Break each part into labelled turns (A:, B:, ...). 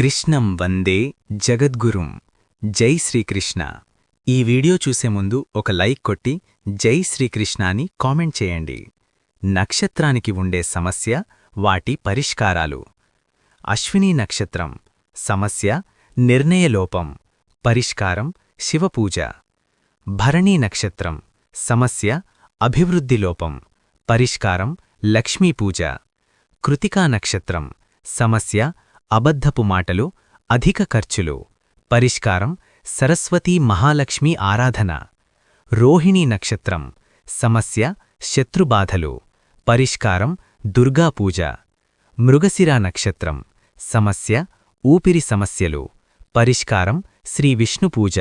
A: కృష్ణం వందే జగద్గురుం. జై శ్రీకృష్ణ. ఈ వీడియో చూసే ముందు ఒక లైక్ కొట్టి జై శ్రీకృష్ణ అని కామెంట్ చేయండి. నక్షత్రానికి ఉండే సమస్య వాటి పరిష్కారాలు. అశ్విని నక్షత్రం. సమస్య నిర్ణయలోపం పరిష్కారం శివపూజ. భరణీ నక్షత్రం. సమస్య అభివృద్ధి లోపం. పరిష్కారం లక్ష్మీపూజ కృతికా నక్షత్రం. సమస్య అబద్ధపు మాటలు అధిక ఖర్చులు. పరిష్కారం సరస్వతీ మహాలక్ష్మి ఆరాధన. రోహిణీ నక్షత్రం. సమస్య శత్రుబాధలు. పరిష్కారం దుర్గాపూజ మృగశిరా నక్షత్రం. సమస్య ఊపిరి సమస్యలు. పరిష్కారం శ్రీ విష్ణుపూజ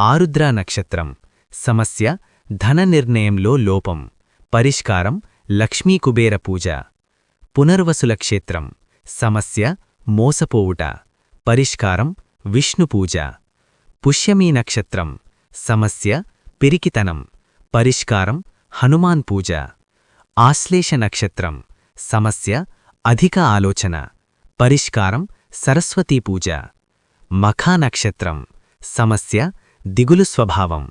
A: ఆరుద్ర నక్షత్రం. సమస్య ధన నిర్ణయంలో లోపం. పరిష్కారం లక్ష్మీ కుబేర పూజ. పునర్వసుల క్షేత్రం. సమస్య మోసపోవుట పరిష్కారం విష్ణుపూజ. పుష్యమీ నక్షత్రం సమస్య పిరికితనం పరిష్కారం హనుమాన్ పూజ. ఆశ్లేష నక్షత్రం సమస్య అధిక ఆలోచన పరిష్కారం సరస్వతీ పూజ. మఖా నక్షత్రం సమస్య దిగులు స్వభావం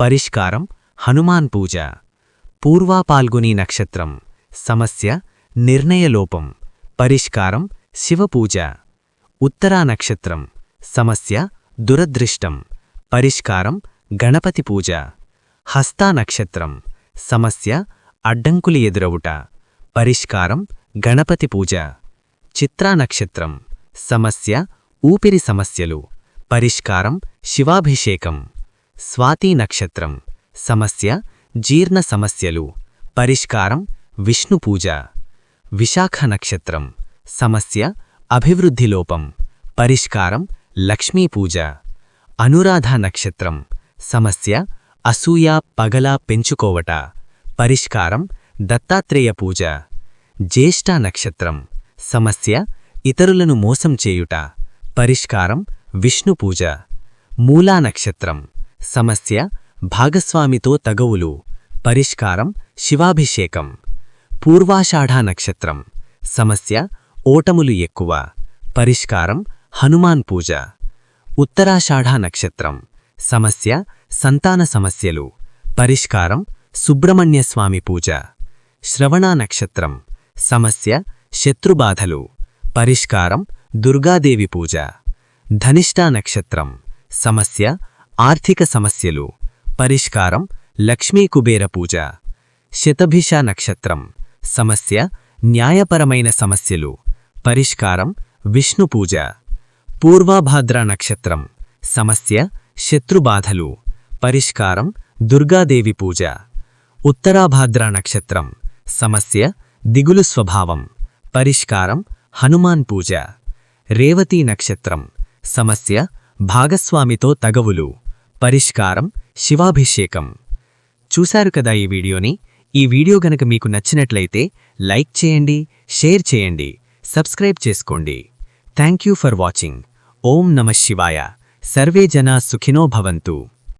A: పరిష్కారం హనుమాన్ పూజ. పూర్వాపాల్గుని నక్షత్రం సమస్య నిర్ణయలోపం పరిష్కారం శివపూజ. ఉత్తరా నక్షత్రం. సమస్య దురదృష్టం. పరిష్కారం గణపతి పూజ. హస్తా నక్షత్రం. సమస్య అడ్డంకులు ఎదురవుట. పరిష్కారం గణపతి పూజ. చిత్రా నక్షత్రం. సమస్య ఊపిరి సమస్యలు. పరిష్కారం శివాభిషేకం. స్వాతి నక్షత్రం. సమస్య జీర్ణ సమస్యలు. పరిష్కారం విష్ణుపూజ విశాఖ నక్షత్రం. సమస్య అభివృద్ధి లోపం పరిష్కారం లక్ష్మీపూజ అనురాధ నక్షత్రం సమస్య అసూయ పగల పెంచుకోవట పరిష్కారం దత్తాత్రేయ పూజ జ్యేష్ఠ నక్షత్రం సమస్య ఇతరులను మోసం చేయుట పరిష్కారం విష్ణుపూజ మూలా నక్షత్రం సమస్య భాగస్వామితో తగవులు పరిష్కారం శివాభిషేకం పూర్వాషాఢా నక్షత్రం సమస్య ఓటములు ఎక్కువ. పరిష్కారం హనుమాన్ పూజ. ఉత్తరాషాఢ నక్షత్రం. సమస్య సంతాన సమస్యలు. పరిష్కారం సుబ్రహ్మణ్యస్వామి పూజ. శ్రవణ నక్షత్రం. సమస్య శత్రుబాధలు పరిష్కారం దుర్గాదేవి పూజ. ధనిష్టా నక్షత్రం. సమస్య ఆర్థిక సమస్యలు. పరిష్కారం లక్ష్మీ కుబేర పూజ. శతభిష నక్షత్రం. సమస్య న్యాయపరమైన సమస్యలు. పరిష్కారం విష్ణు పూజ. పూర్వాభాద్ర నక్షత్రం. సమస్య శత్రుబాధలు. పరిష్కారం దుర్గాదేవి పూజ. ఉత్తరాభాద్ర నక్షత్రం. సమస్య దిగులు స్వభావం. పరిష్కారం హనుమాన్ పూజ. రేవతీ నక్షత్రం. సమస్య భాగస్వామితో తగవులు. పరిష్కారం శివాభిషేకం. చూశారు కదా ఈ వీడియోని? ఈ వీడియో గనక మీకు నచ్చినట్లయితే లైక్ చేయండి షేర్ చేయండి. సబ్స్క్రైబ్ చేసుకోండి. Thank you for watching. ఓం నమ శివాయ. సర్వే జనా సుఖినో భవంతు.